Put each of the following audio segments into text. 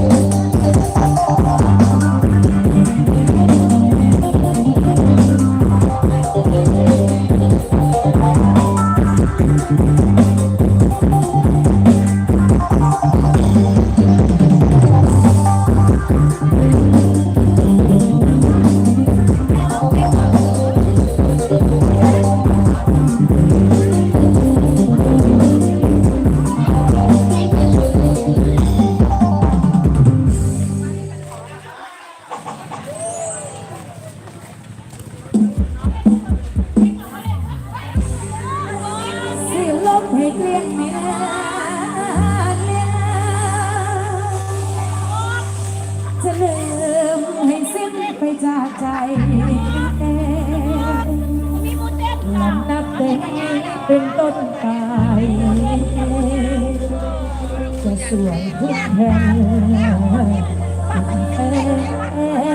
สิ จะลืมให้สิ้นไปจากใจลำนับแต่เป็นต้นไปจะสวยทุกแห่งเอ่อ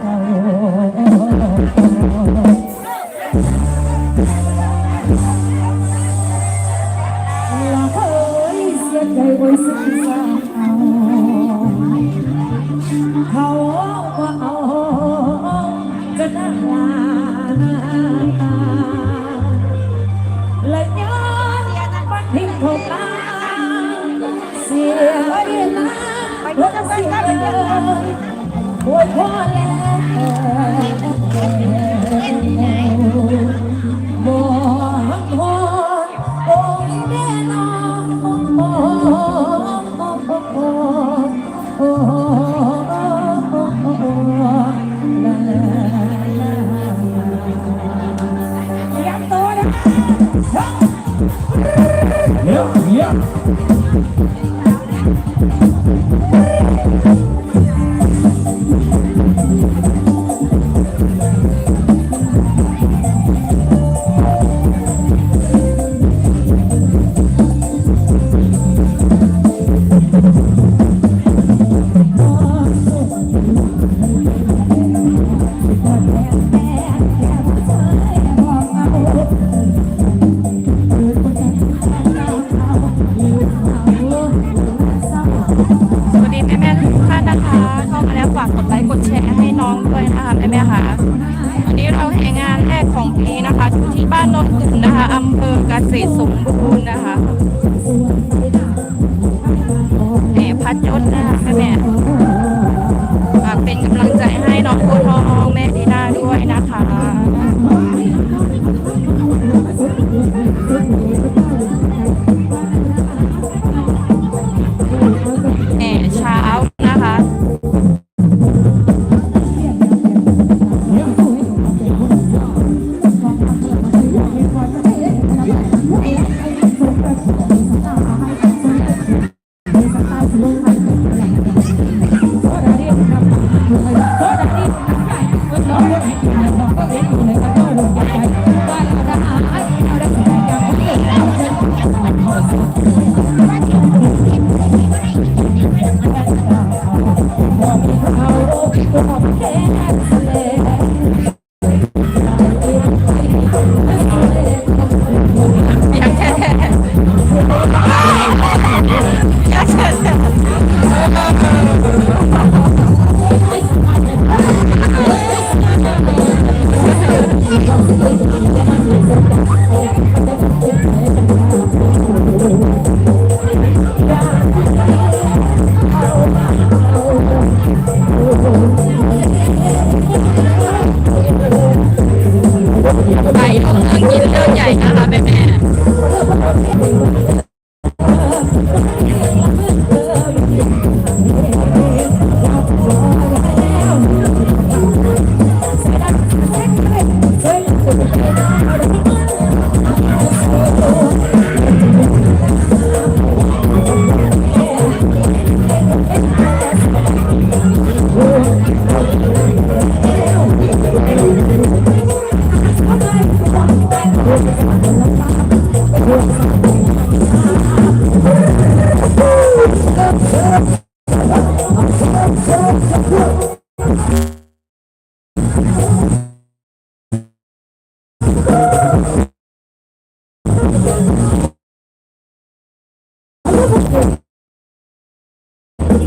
เอ่อลาเอ้ยเสียใจไว้สิ้นสา เขาว่าเอาจะน่าลาและย้อนมันทิ้งเขาตาเสียเรียนนะรถเสียเลยโวยพรแล้ว Yeah, yeah. ษตรสมบูรณ์นะคะ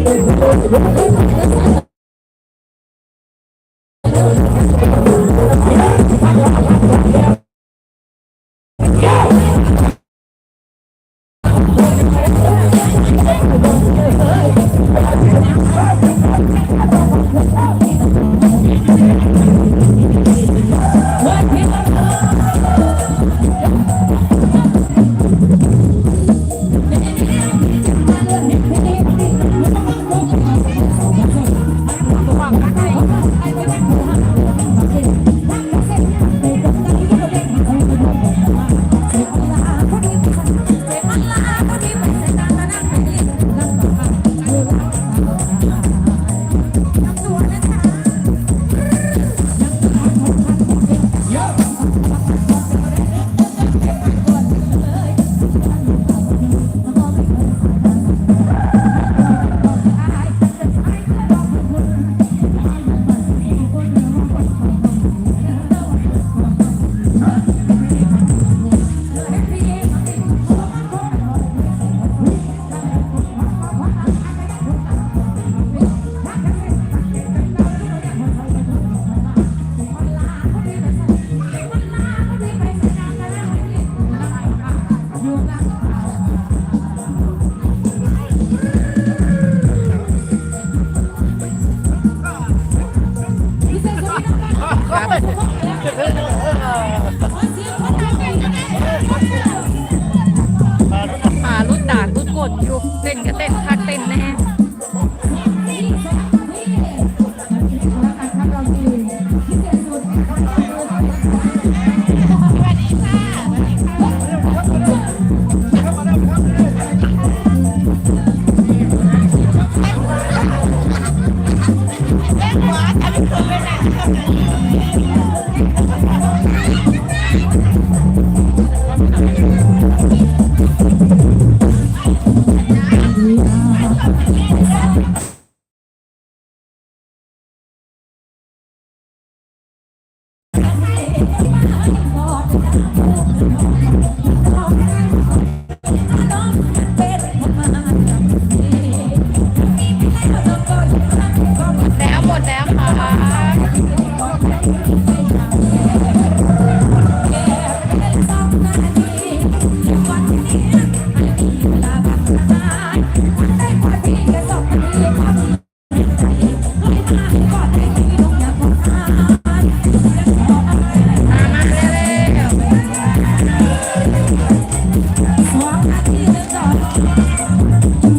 嗯。Thank you.